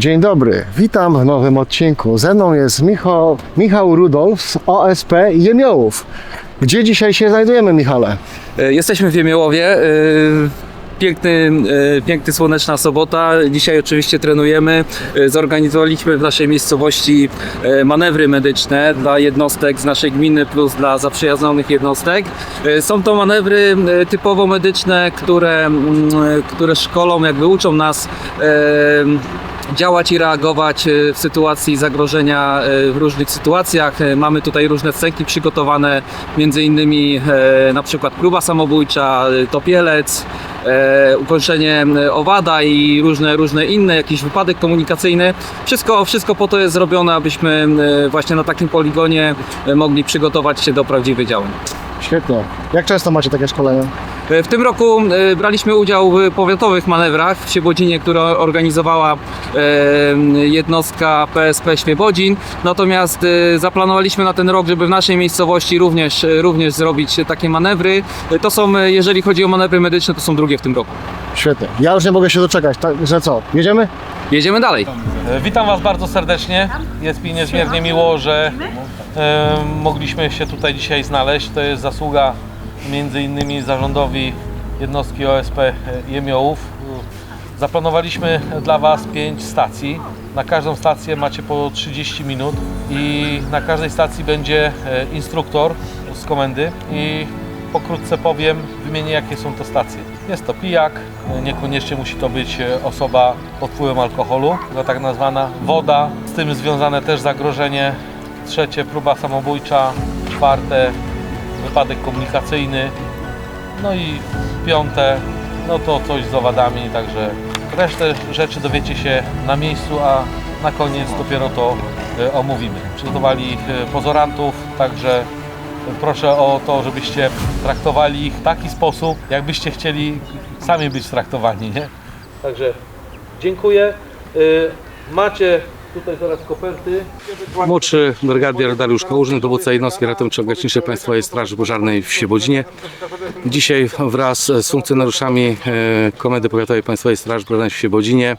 Dzień dobry, witam w nowym odcinku. Ze mną jest Michał, Michał Rudolf z OSP Jemiołów. Gdzie dzisiaj się znajdujemy, Michale? E, Jesteśmy w Jemiołowie. e, Piękny, e, piękny, słoneczna sobota. Dzisiaj oczywiście trenujemy. Zorganizowaliśmy w naszej miejscowości manewry medyczne dla jednostek z naszej gminy plus dla zaprzyjaźnionych jednostek. Są to manewry typowo medyczne, które, mm, które szkolą, jakby uczą nas działać i reagować e, w sytuacji zagrożenia e, w różnych sytuacjach. E, Mamy tutaj różne scenki przygotowane, między innymi na przykład próba samobójcza, topielec, ukończenie owada i różne, różne inne, jakiś wypadek komunikacyjny. Wszystko, wszystko po to jest zrobione, abyśmy właśnie na takim poligonie mogli przygotować się do prawdziwych działań. Świetnie. Jak często macie takie szkolenia? E, W tym roku e, braliśmy udział w powiatowych manewrach w Świebodzinie, które organizowała e, jednostka PSP Świebodzin. Natomiast zaplanowaliśmy na ten rok, żeby w naszej miejscowości również, również zrobić takie manewry. To są, jeżeli chodzi o manewry medyczne, to są drugie w tym roku. Świetnie. Ja już nie mogę się doczekać, także co? Jedziemy? Jedziemy dalej. Witam Was bardzo serdecznie. Jest mi niezmiernie miło, że mogliśmy się tutaj dzisiaj znaleźć. To jest zasługa między innymi zarządowi jednostki OSP Jemiołów. Zaplanowaliśmy dla Was 5 stacji. Na każdą stację macie po 30 minut i na każdej stacji będzie e, instruktor z komendy i pokrótce powiem, wymienię jakie są to stacje. Jest to pijak, e, niekoniecznie musi to być e, osoba pod wpływem alkoholu, to tak nazwana woda, z tym związane też zagrożenie. Trzecie próba samobójcza, czwarte wypadek komunikacyjny, no i piąte, no to coś z owadami, także resztę rzeczy dowiecie się na miejscu, a na koniec dopiero to e, omówimy. Przygotowali e, pozorantów, także proszę o to, żebyście traktowali ich w taki sposób, jakbyście chcieli sami być traktowani, nie? Także dziękuję. E, Macie tutaj teraz koperty. Młodszy brygadier Dariusz Kałużny, dowódca jednostki ratowniczo-gaśniczej Państwowej Straży Pożarnej w Świebodzinie. Dzisiaj wraz z funkcjonariuszami e, Komendy Powiatowej Państwowej Straży Pożarnej w Świebodzinie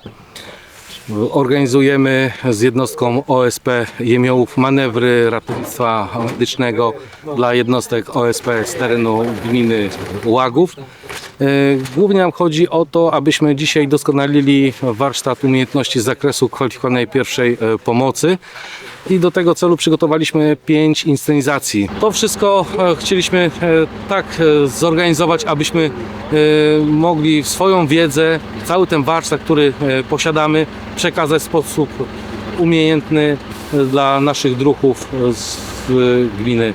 organizujemy z jednostką OSP Jemiołów manewry ratownictwa medycznego dla jednostek OSP z terenu gminy Łagów. E, Głównie nam chodzi o to, abyśmy dzisiaj doskonalili warsztat umiejętności z zakresu kwalifikowanej pierwszej e, pomocy. I do tego celu przygotowaliśmy pięć inscenizacji. To wszystko e, chcieliśmy tak zorganizować, abyśmy mogli swoją wiedzę, cały ten warsztat, który posiadamy, przekazać w sposób umiejętny dla naszych druhów z e, gminy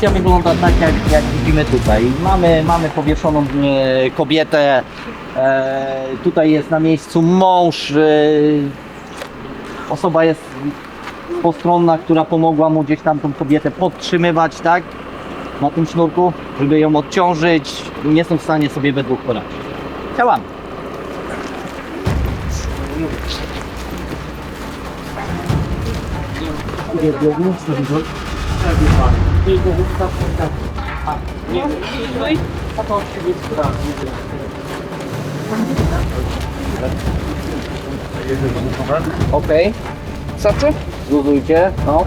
sytuacja wygląda tak, jak, jak widzimy tutaj. Mamy, mamy powieszoną e, kobietę, e, tutaj jest na miejscu mąż, e, osoba jest postronna, która pomogła mu gdzieś tam tą kobietę podtrzymywać, tak? Na tym sznurku, żeby ją odciążyć. Nie są w stanie sobie we dwóch poradzić. Działamy. Okej. Okay. Zluzujcie, no.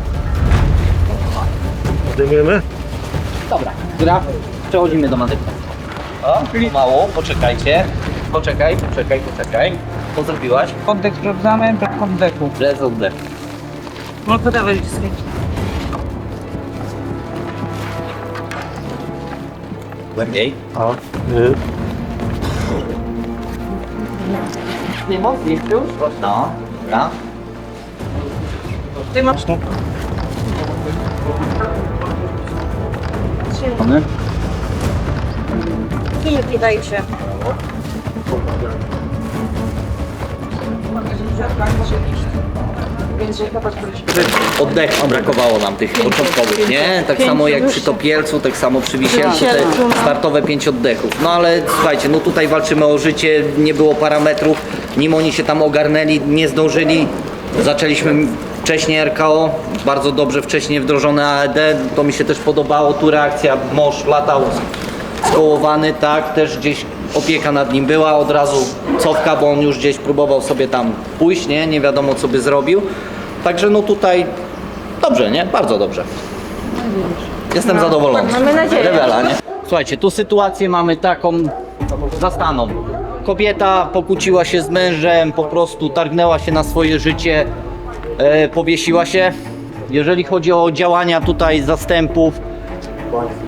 Zdejmujemy? Dobra, gra. Przechodzimy do manewru. O, mało, poczekajcie. Poczekaj, poczekaj, poczekaj. Co zrobiłaś? Oddech sprawdzamy, brak oddechu. Bez oddechu. No to dawaj Głębiej. A, Nie mocniej już? No, dobra. Ty masz Mamy? Chwilki dajcie. Oddechów brakowało nam tych początkowych, nie? Tak samo jak przy Topielcu, tak samo przy Wisielcu, te startowe pięć oddechów. No ale słuchajcie, no tutaj walczymy o życie, nie było parametrów, nim oni się tam ogarnęli, nie zdążyli. Zaczęliśmy wcześniej RKO, bardzo dobrze wcześniej wdrożone AED, to mi się też podobało, tu reakcja, mąż latał skołowany, tak, też gdzieś opieka nad nim była, od razu cofka, bo on już gdzieś próbował sobie tam pójść, nie, nie wiadomo co by zrobił. Także no tutaj dobrze, nie, bardzo dobrze. Jestem zadowolony. Mamy nadzieję. Rewela, nie? Słuchajcie, tu sytuację mamy taką zastaną. Kobieta pokłóciła się z mężem, po prostu targnęła się na swoje życie, e, powiesiła się. Jeżeli chodzi o działania tutaj zastępów,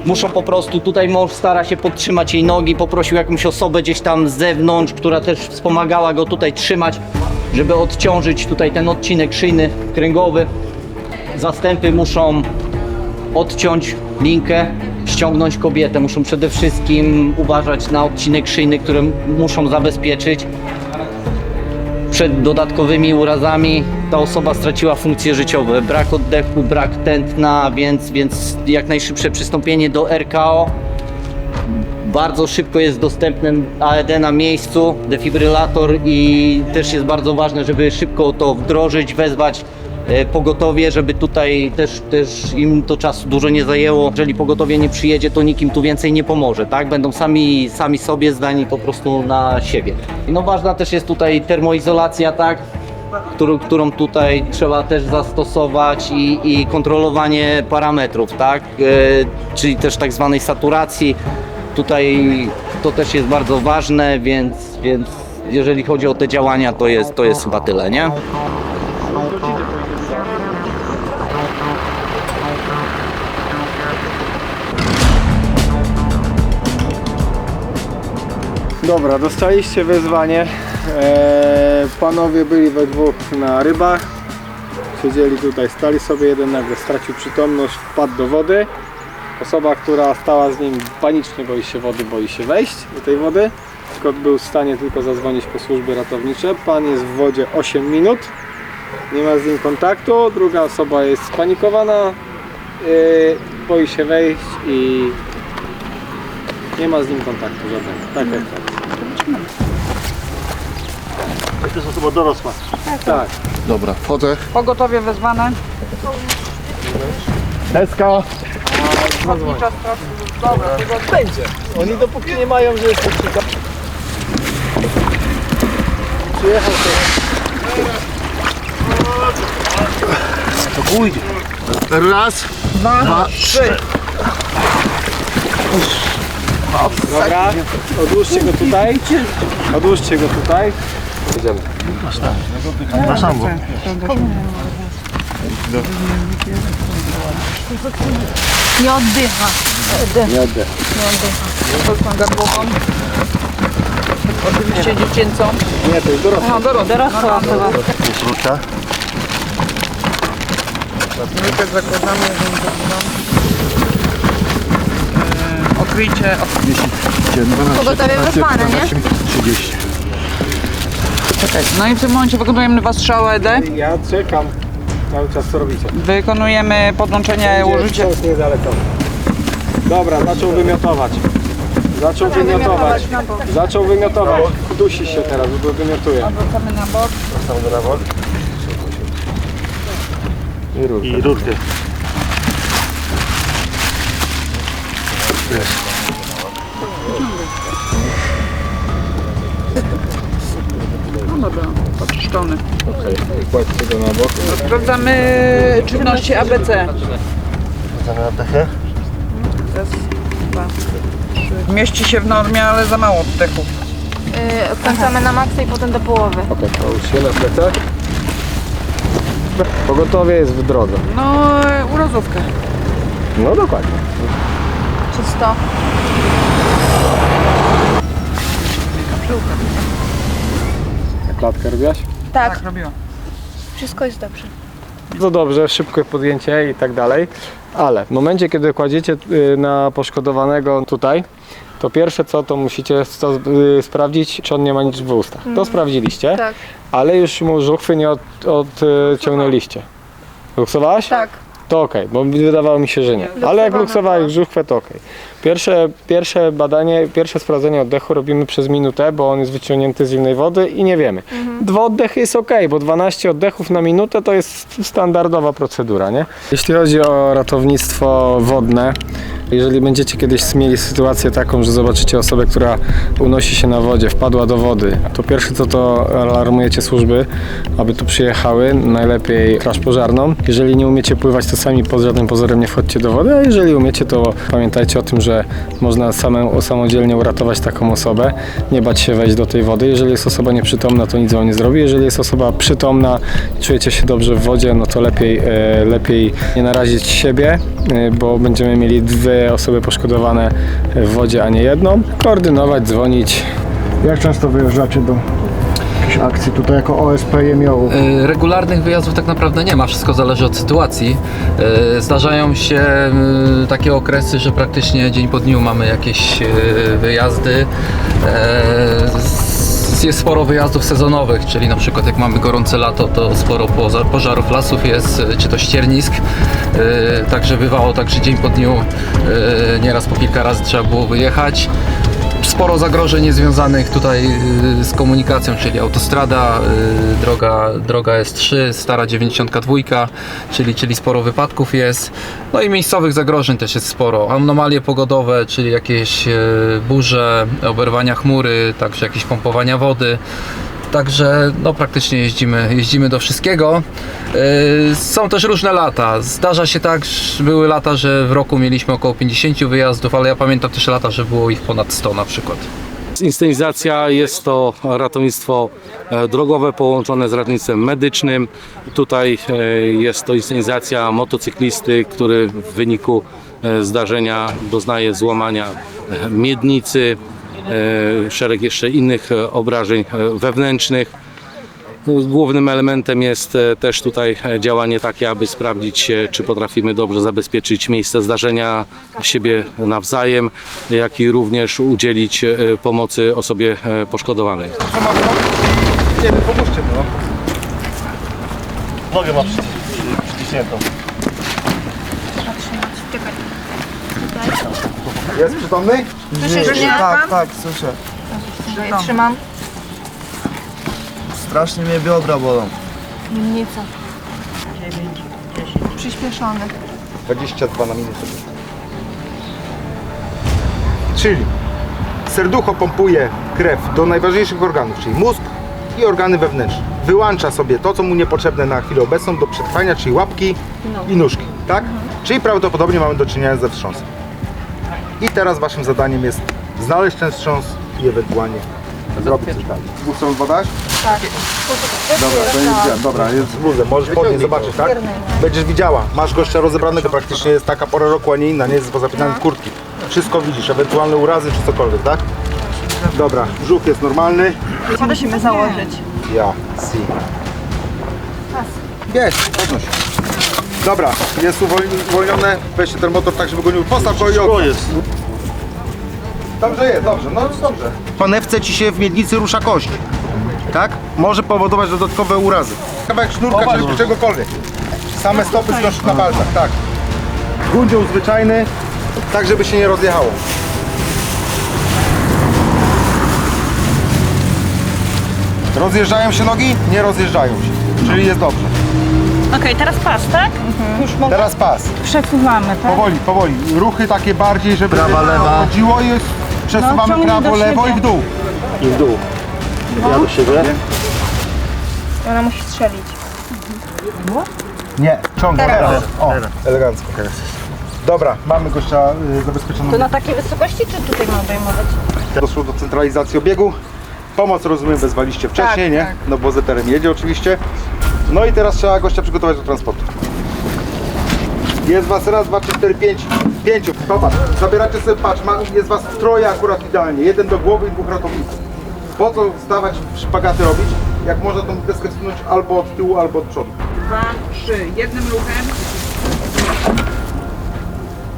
muszą po prostu, tutaj mąż stara się podtrzymać jej nogi, poprosił jakąś osobę gdzieś tam z zewnątrz, która też wspomagała go tutaj trzymać, żeby odciążyć tutaj ten odcinek szyjny, kręgowy. Zastępy muszą odciąć linkę, ściągnąć kobietę. Muszą przede wszystkim uważać na odcinek szyjny, który muszą zabezpieczyć. Przed dodatkowymi urazami ta osoba straciła funkcje życiowe. Brak oddechu, brak tętna, więc, więc jak najszybsze przystąpienie do RKO. Bardzo szybko jest dostępny AED na miejscu, defibrylator i też jest bardzo ważne, żeby szybko to wdrożyć, wezwać e, pogotowie, żeby tutaj też, też im to czasu dużo nie zajęło. Jeżeli pogotowie nie przyjedzie, to nikim tu więcej nie pomoże, tak? Będą sami, sami sobie zdani po prostu na siebie. No ważna też jest tutaj termoizolacja, tak? Którą, którą tutaj trzeba też zastosować i, i kontrolowanie parametrów, tak? E, czyli też tak zwanej saturacji. Tutaj to też jest bardzo ważne, więc, więc jeżeli chodzi o te działania, to jest, to jest chyba tyle, nie? Dobra, dostaliście wyzwanie. Eee, panowie byli we dwóch na rybach. Siedzieli tutaj, stali sobie, jeden nagle stracił przytomność, wpadł do wody. Osoba, która stała z nim panicznie boi się wody, boi się wejść do tej wody. Skot był w stanie tylko zadzwonić po służby ratownicze. Pan jest w wodzie 8 minut. Nie ma z nim kontaktu. Druga osoba jest spanikowana, yy, boi się wejść i nie ma z nim kontaktu żadnego. Tak jak tak. To jest osoba dorosła. Tak. Dobra, wchodzę. Pogotowie wezwane. Deska. Czas pracy. Dobra, Oni dopóki nie mają, że jest to Przyjechał to. To pójdzie. Raz, dwa, trzy. Dobra, odłóżcie go tutaj. Odłóżcie go tutaj. Idziemy. Na szambo. Nie oddycha. Nie oddech. Podciągam głową. Oczywiście dziecięcą. Nie, to jest dorosły. No, dorosła. Dorosła osoba. Krótka. Mykę zakładamy, jeżeli zakładamy. Okrycie. Pogotowie wezwane, nie? 30. No i w tym momencie wykonujemy was strzał ED. Ja czekam cały czas, co robicie. Wykonujemy podłączenie użycie. Wciąż niedaleko. Dobra, zaczął wymiotować. Zaczął wymiotować. Zaczął wymiotować. Dusi się teraz, bo wymiotuje. Wracamy na bok. I rurkę. Dobra, oczyszczony. Sprawdzamy czynności ABC. Zamiast oddechy. Raz, dwa, trzy. Mieści się w normie, ale za mało oddechu. Yy, odkręcamy na maksa i potem do połowy. Połóż się na plecach. Pogotowie jest w drodze. No, urazówkę. No dokładnie. Czysto. Klatkę robiłaś? Tak, Tak, robiłam. wszystko jest dobrze. Bardzo dobrze, szybkie podjęcie i tak dalej. Ale w momencie, kiedy kładziecie y, na poszkodowanego tutaj, to pierwsze co, to musicie y, sprawdzić, czy on nie ma nic w ustach. To sprawdziliście, Tak. ale już mu żuchwy nie od, odciągnęliście. Luksowałaś? Tak. To okej, bo wydawało mi się, że nie. Ale jak luksowałeś żuchwę, to okej. Pierwsze, pierwsze badanie, pierwsze sprawdzenie oddechu robimy przez minutę, bo on jest wyciągnięty z zimnej wody i nie wiemy. Dwa oddechy jest ok, bo 12 oddechów na minutę to jest standardowa procedura, nie? Jeśli chodzi o ratownictwo wodne, jeżeli będziecie kiedyś mieli sytuację taką, że zobaczycie osobę, która unosi się na wodzie, wpadła do wody, to pierwsze co to alarmujecie służby, aby tu przyjechały, najlepiej straż pożarną. Jeżeli nie umiecie pływać, to sami pod żadnym pozorem nie wchodźcie do wody, a jeżeli umiecie, to pamiętajcie o tym, że można samemu, samodzielnie uratować taką osobę, nie bać się wejść do tej wody. Jeżeli jest osoba nieprzytomna, to nic wam nie zrobi. Jeżeli jest osoba przytomna czujecie się dobrze w wodzie, no to lepiej, e, lepiej nie narazić siebie, e, bo będziemy mieli dwie osoby poszkodowane w wodzie, a nie jedną. Koordynować, dzwonić. Jak często wyjeżdżacie do jakiejś akcji tutaj jako OSP Jemiołów? E, Regularnych wyjazdów tak naprawdę nie ma, wszystko zależy od sytuacji. E, Zdarzają się e, takie okresy, że praktycznie dzień po dniu mamy jakieś wyjazdy. Jest sporo wyjazdów sezonowych, czyli na przykład jak mamy gorące lato, to sporo pożarów lasów jest, czy to ściernisk. Także bywało tak, że dzień po dniu nieraz po kilka razy trzeba było wyjechać sporo zagrożeń związanych tutaj y, z komunikacją, czyli autostrada, y, droga, droga S3, stara 92, czyli, czyli sporo wypadków jest. No i miejscowych zagrożeń też jest sporo. Anomalie pogodowe, czyli jakieś y, burze, oberwania chmury, także jakieś pompowania wody. Także no, praktycznie jeździmy, jeździmy do wszystkiego. Yy, Są też różne lata. Zdarza się tak, że były lata, że w roku mieliśmy około 50 wyjazdów, ale ja pamiętam też lata, że było ich ponad 100 na przykład. Inscenizacja jest to ratownictwo e, drogowe połączone z ratownictwem medycznym. Tutaj e, jest to inscenizacja motocyklisty, który w wyniku e, zdarzenia doznaje złamania miednicy, szereg jeszcze innych e, obrażeń e, wewnętrznych. Głównym elementem jest e, też tutaj e, działanie takie, aby sprawdzić, e, czy potrafimy dobrze zabezpieczyć miejsce zdarzenia, siebie nawzajem, jak i również udzielić e, pomocy osobie e, poszkodowanej. Nie pomóżcie no. Nogę ma przyciśniętą. Jest przytomny? Słyszysz mnie? Tak, tak, słyszę. Ja trzymam. Strasznie mnie biodra bolą. Winnica. Przyspieszony. 22 na minutę. Czyli serducho pompuje krew do najważniejszych organów, czyli mózg i organy wewnętrzne. Wyłącza sobie to, co mu niepotrzebne na chwilę obecną do przetrwania, czyli łapki i nóżki, tak? Czyli prawdopodobnie mamy do czynienia ze wstrząsem. I teraz waszym zadaniem jest znaleźć ten wstrząs i ewentualnie zrobić coś dalej. Chcą podać? Tak. Dobra, to nie widziałem. Dobra, jest z. Możesz podnieść, zobaczyć, tak? Będziesz widziała. Masz gościa rozebranego, praktycznie jest taka pora roku, a nie inna, nie jest pozapinany w kurtki. Wszystko widzisz, ewentualne urazy czy cokolwiek, tak? Dobra, brzuch jest normalny. Co musimy założyć? Ja, si. Jest, podnoś. Dobra, jest uwolni- uwolnione. Weźcie ten motor tak, żeby go nie... Postaw go i jest. Dobrze jest, dobrze, no dobrze. W panewce ci się w miednicy rusza kość. Tak? Może powodować dodatkowe urazy. Kawałek sznurka czy czegokolwiek. Same stopy znosisz na palcach, tak. Gundzią zwyczajny, tak żeby się nie rozjechało. Rozjeżdżają się nogi? Nie rozjeżdżają się. Czyli jest dobrze. Okej, teraz pas, tak? Już mogę? Teraz pas. Przesuwamy, tak? Powoli, powoli. Ruchy takie bardziej, żeby Prawa, nie lewa. chodziło i przesuwamy No, ciągnij prawo, do lewo siebie. i w dół. I w dół. Ja do siebie? Ona musi strzelić. Nie, ciągle. Teraz. O, elegancko. Dobra, mamy gościa y, zabezpieczonego. To na takiej wysokości, czy tutaj mam obejmować? Doszło do centralizacji obiegu. Pomoc rozumiem wezwaliście wcześniej, Tak, nie? tak. No bo ZTRM jedzie oczywiście. No i teraz trzeba gościa przygotować do transportu. Jest was raz, dwa, trzy, cztery, pięć. Pięciu. Popatrz, zabieracie sobie, patrz, ma, jest was troje akurat idealnie. Jeden do głowy i dwóch ratowników. Po co stawać szpagaty robić, jak można tą deskę wsunąć albo od tyłu, albo od przodu. Dwa, trzy. Jednym ruchem.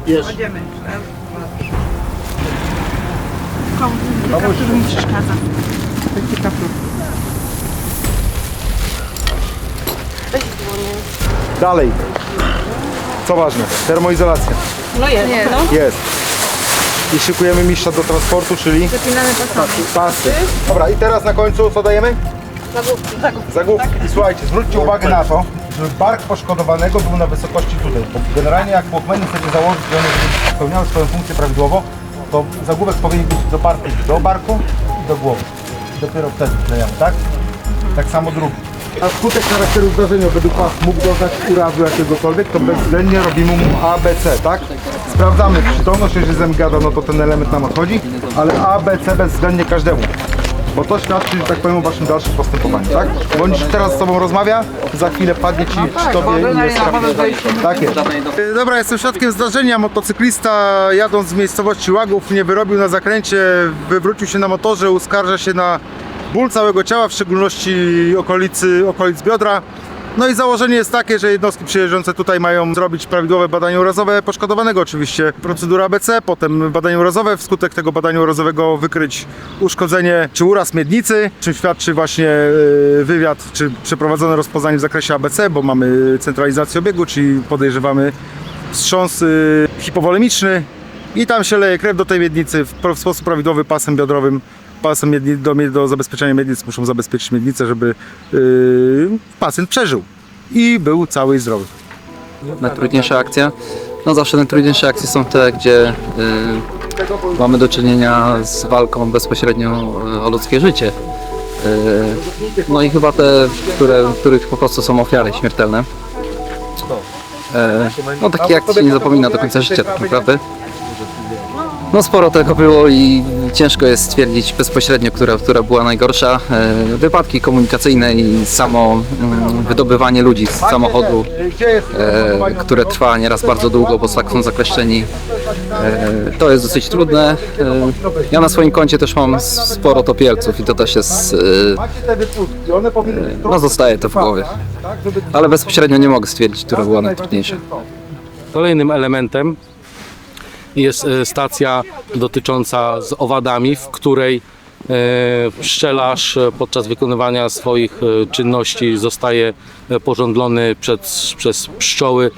Jest. Kładziemy. Raz, dwa, trzy. Kaptur mi przeszkadza. Dalej. Co ważne, termoizolacja. No jest. Nie, no. Jest. I szykujemy mistrza do transportu, czyli Zapinamy pasami. pasy. Dobra, i teraz na końcu co dajemy? Zagłówki. Zagłówki. I słuchajcie, zwróćcie uwagę na to, żeby bark poszkodowanego był na wysokości tutaj. Bo generalnie jak płokmeny chcecie założyć, że one spełniały swoją funkcję prawidłowo, to zagłówek powinien być doparty do barku i do głowy. I dopiero wtedy wklejamy, tak? Tak samo drugi. A skutek charakteru zdarzenia według Was mógł doznać urazu jakiegokolwiek, to bezwzględnie robimy mu ABC, tak? Sprawdzamy przytomność, jeżeli zemgada, no to ten element nam odchodzi, ale ABC bezwzględnie każdemu. Bo to świadczy, że tak powiem, o Waszym dalszym postępowaniu, tak? On teraz z Tobą rozmawia, za chwilę padnie Ci przy Tobie i jest Tak jest. Dobra, jestem świadkiem zdarzenia. Motocyklista jadąc z miejscowości Łagów nie wyrobił na zakręcie, wywrócił się na motorze, uskarża się na ból całego ciała, w szczególności okolicy, okolic biodra. No i założenie jest takie, że jednostki przyjeżdżające tutaj mają zrobić prawidłowe badanie urazowe poszkodowanego oczywiście. Procedura ABC, potem badanie urazowe, wskutek tego badania urazowego wykryć uszkodzenie czy uraz miednicy, czym świadczy właśnie e, wywiad czy przeprowadzone rozpoznanie w zakresie ABC, bo mamy centralizację obiegu, czyli podejrzewamy wstrząs y, hipowolemiczny i tam się leje krew do tej miednicy w sposób prawidłowy pasem biodrowym. Do, do zabezpieczenia miednic muszą zabezpieczyć miednicę, żeby y, pacjent przeżył i był cały i zdrowy. Najtrudniejsza akcja? No zawsze najtrudniejsze akcje są te, gdzie y, mamy do czynienia z walką bezpośrednio y, o ludzkie życie. Y, no i chyba te, które, których po prostu są ofiary śmiertelne. E, no takie akcje się nie zapomina do końca życia tak naprawdę. No sporo tego było i ciężko jest stwierdzić bezpośrednio, która, która była najgorsza. E, wypadki komunikacyjne i samo mm, wydobywanie ludzi z samochodu e, które trwa nieraz bardzo długo, bo tak są zakleszczeni. E, to jest dosyć trudne. Ja na swoim koncie też mam sporo topielców i to też jest, no zostaje to w głowie. Ale bezpośrednio nie mogę stwierdzić, która była najtrudniejsza. Kolejnym elementem jest e, stacja dotycząca z owadami, w której e, pszczelarz e, podczas wykonywania swoich czynności zostaje pożądlony przed, przez pszczoły,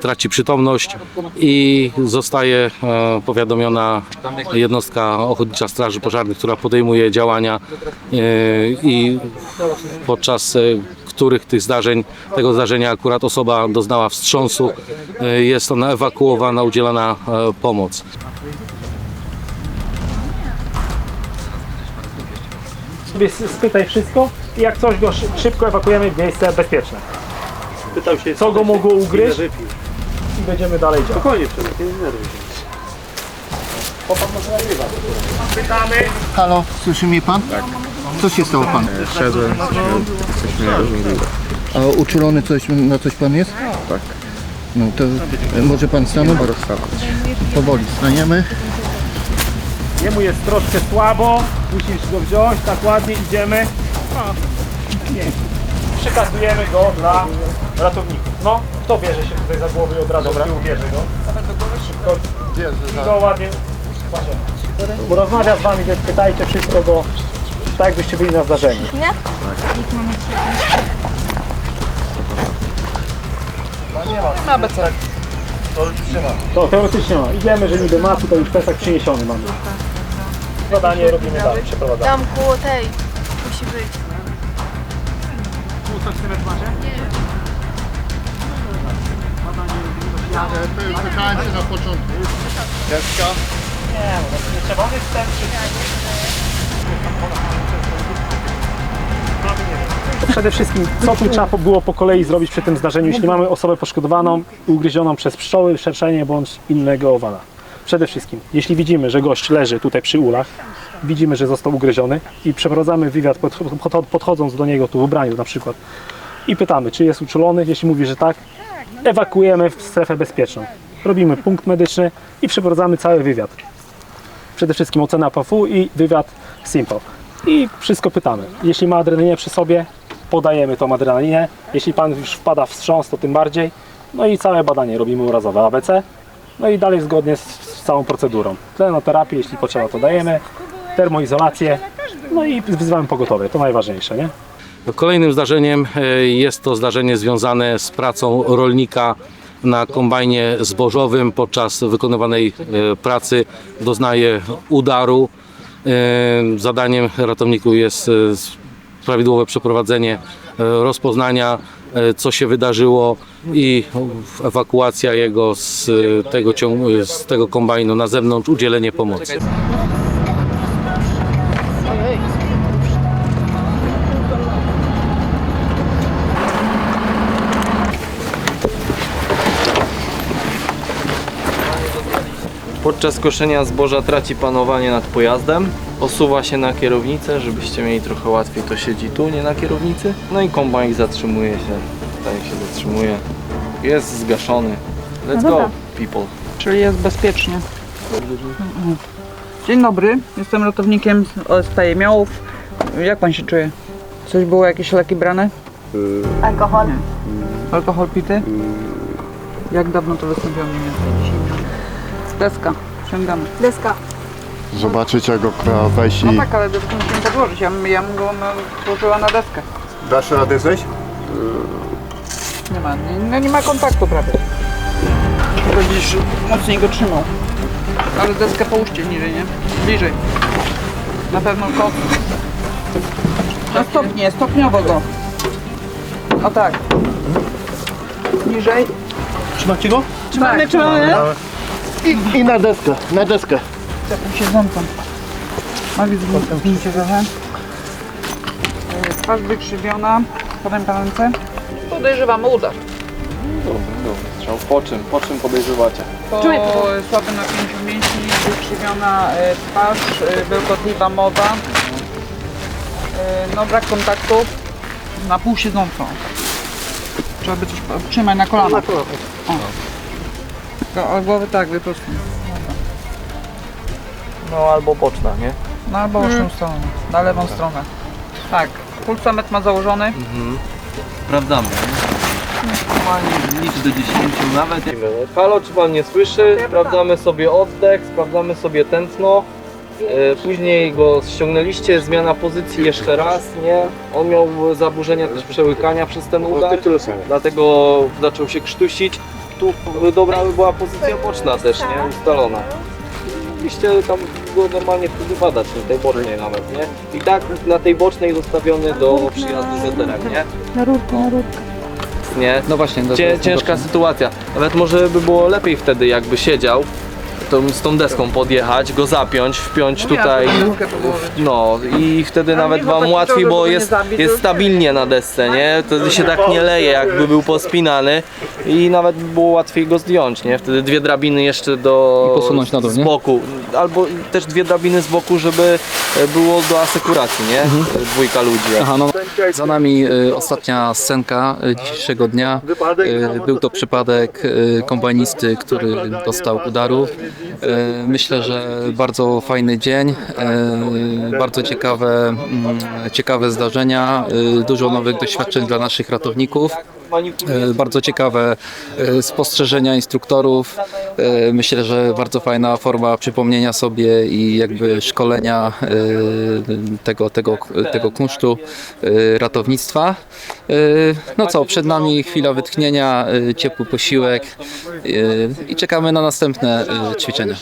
traci przytomność i zostaje powiadomiona jednostka Ochotnicza Straży Pożarnej, która podejmuje działania i podczas których tych zdarzeń, tego zdarzenia akurat osoba doznała wstrząsu, e, jest ona ewakuowana, udzielana e, pomoc. sobie spytaj wszystko i jak coś go szy- szybko ewakuujemy w miejsce bezpieczne. Pytał się, co go mogło ugryźć i będziemy dalej działać. Spokojnie, nie denerwuj się. Pytamy. Halo, słyszy mnie pan? Tak. Co się stało pan? Szedłem, coś mnie. A uczulony coś, na coś pan jest? Tak. No to e, może pan stanąć? Powoli staniemy. Jemu jest troszkę słabo, musisz go wziąć, tak ładnie idziemy. No, pięknie. Przekazujemy go dla ratowników. No, kto bierze się tutaj za głowę i od razu Dobra. bierze go? Szybko. I go ładnie. Bo rozmawia z wami, więc pytajcie wszystko go, tak jakbyście byli na zdarzeniu. Nie? Ich mamy To teoretycznie ma. Idziemy, że niby ma, tutaj już plecak przyniesiony mamy. Badanie robimy dalej, przeprowadzamy. Tam koło tej musi być. Pytałem się na początku. Nie, no nie trzeba. On ten Przede wszystkim, co tu trzeba było po kolei zrobić przy tym zdarzeniu, jeśli mamy osobę poszkodowaną ugryzioną przez pszczoły, szerszenie bądź innego owala. Przede wszystkim, jeśli widzimy, że gość leży tutaj przy ulach, widzimy, że został ugryziony i przeprowadzamy wywiad pod- pod- podchodząc do niego tu w ubraniu na przykład i pytamy, czy jest uczulony, jeśli mówi, że tak, ewakuujemy w strefę bezpieczną. Robimy punkt medyczny i przeprowadzamy cały wywiad. Przede wszystkim ocena PFU i wywiad Simple. I wszystko pytamy. Jeśli ma adrenalinę przy sobie, podajemy tą adrenalinę. Jeśli pan już wpada w wstrząs, to tym bardziej. No i całe badanie robimy urazowe ABC. No i dalej zgodnie z, z całą procedurą. Tlenoterapię, jeśli potrzeba, to dajemy. termoizolację, no i wzywamy pogotowie, to najważniejsze, nie? Kolejnym zdarzeniem e, jest to zdarzenie związane z pracą rolnika na kombajnie zbożowym. Podczas wykonywanej e, pracy doznaje udaru. Zadaniem ratowników jest e, prawidłowe przeprowadzenie e, rozpoznania, e, co się wydarzyło i ewakuacja jego z tego, ciągu- z tego kombajnu na zewnątrz, udzielenie pomocy. Podczas koszenia zboża traci panowanie nad pojazdem, osuwa się na kierownicę, żebyście mieli trochę łatwiej, to siedzi tu, nie na kierownicy. No i kombajn zatrzymuje się, tutaj się zatrzymuje, jest zgaszony. Let's go, people. Czyli jest bezpiecznie. Dzień dobry, jestem ratownikiem z OSP Jemiołów. Jak pan się czuje? Coś było, jakieś leki brane? Alkohol. Alkohol pity? Jak dawno to wystąpiło mniej więcej? Deska, sięgamy. Deska. Zobaczyć jak go wejść No tak, ale deskę musimy podłożyć, ja, bym- ja bym go na, położyła na deskę. Dasz radę zejść? Nie ma, nie, no nie ma kontaktu prawie. Będziesz mocniej go trzymał. Ale deskę połóżcie niżej, nie? Bliżej. Na pewno kot. Na stopnie, stopniowo go. O tak. Niżej. Trzymacie go? Trzymamy, trzymamy. I, I na deskę, na deskę. Czekam się zamkam. Magdy, zgnijcie trochę. Yy, Twarz wykrzywiona. Podaj pan ręce. Podejrzewamy udar. Dobry strzał. Po czym? Po czym podejrzewacie? Po słabym napięciu mięśni, wykrzywiona e, twarz, e, bełkotliwa mowa, e, no brak kontaktu, na pół siedzącą. Trzeba by coś po- trzymać na kolanach. O. Tylko od głowy tak, wyprostuj. No albo boczna, nie? No albo mm. stronę, na lewą stronę. Tak, pulsometr ma założony. Sprawdzamy. Normalnie licz do 10 nawet. Halo, czy pan nie słyszy? Sprawdzamy sobie oddech, sprawdzamy sobie tętno. E, Później go ściągnęliście, zmiana pozycji jeszcze raz, nie? On miał zaburzenia też przełykania przez ten udar, dlatego zaczął się krztusić. Tu dobra by była pozycja boczna też, nie? Ustalona. Mogliście tam go normalnie wtedy badać, nie? tej bocznej nawet, nie? I tak na tej bocznej zostawiony do przyjazdu z eterem, nie? Na rurkę, na rurkę. nie? No właśnie, do- Cię, ciężka sytuacja. Nawet może by było lepiej wtedy, jakby siedział, to z tą deską podjechać, go zapiąć, wpiąć tutaj. Deskę podłożyć. No i wtedy nawet wam łatwiej, bo jest, zabić, jest stabilnie na desce, nie? Wtedy się tak nie leje, jakby był pospinany i nawet by było łatwiej go zdjąć, nie? Wtedy dwie drabiny jeszcze do I posunąć na dół, z nie? boku, albo też dwie drabiny z boku, żeby e, było do asekuracji, nie? Dwójka ludzi. Aha, no, za nami y, ostatnia scenka y, dzisiejszego dnia. Y, był to przypadek y, kombajnisty, który dostał udaru. Y, myślę, że bardzo fajny dzień, y, bardzo ciekawe, mm, ciekawe zdarzenia, y, dużo nowych doświadczeń dla naszych ratowników. E, Bardzo ciekawe e, spostrzeżenia instruktorów. E, Myślę, że bardzo fajna forma przypomnienia sobie i jakby szkolenia tego, tego, tego kunsztu ratownictwa. No co, przed nami chwila wytchnienia, ciepły posiłek i czekamy na następne ćwiczenia.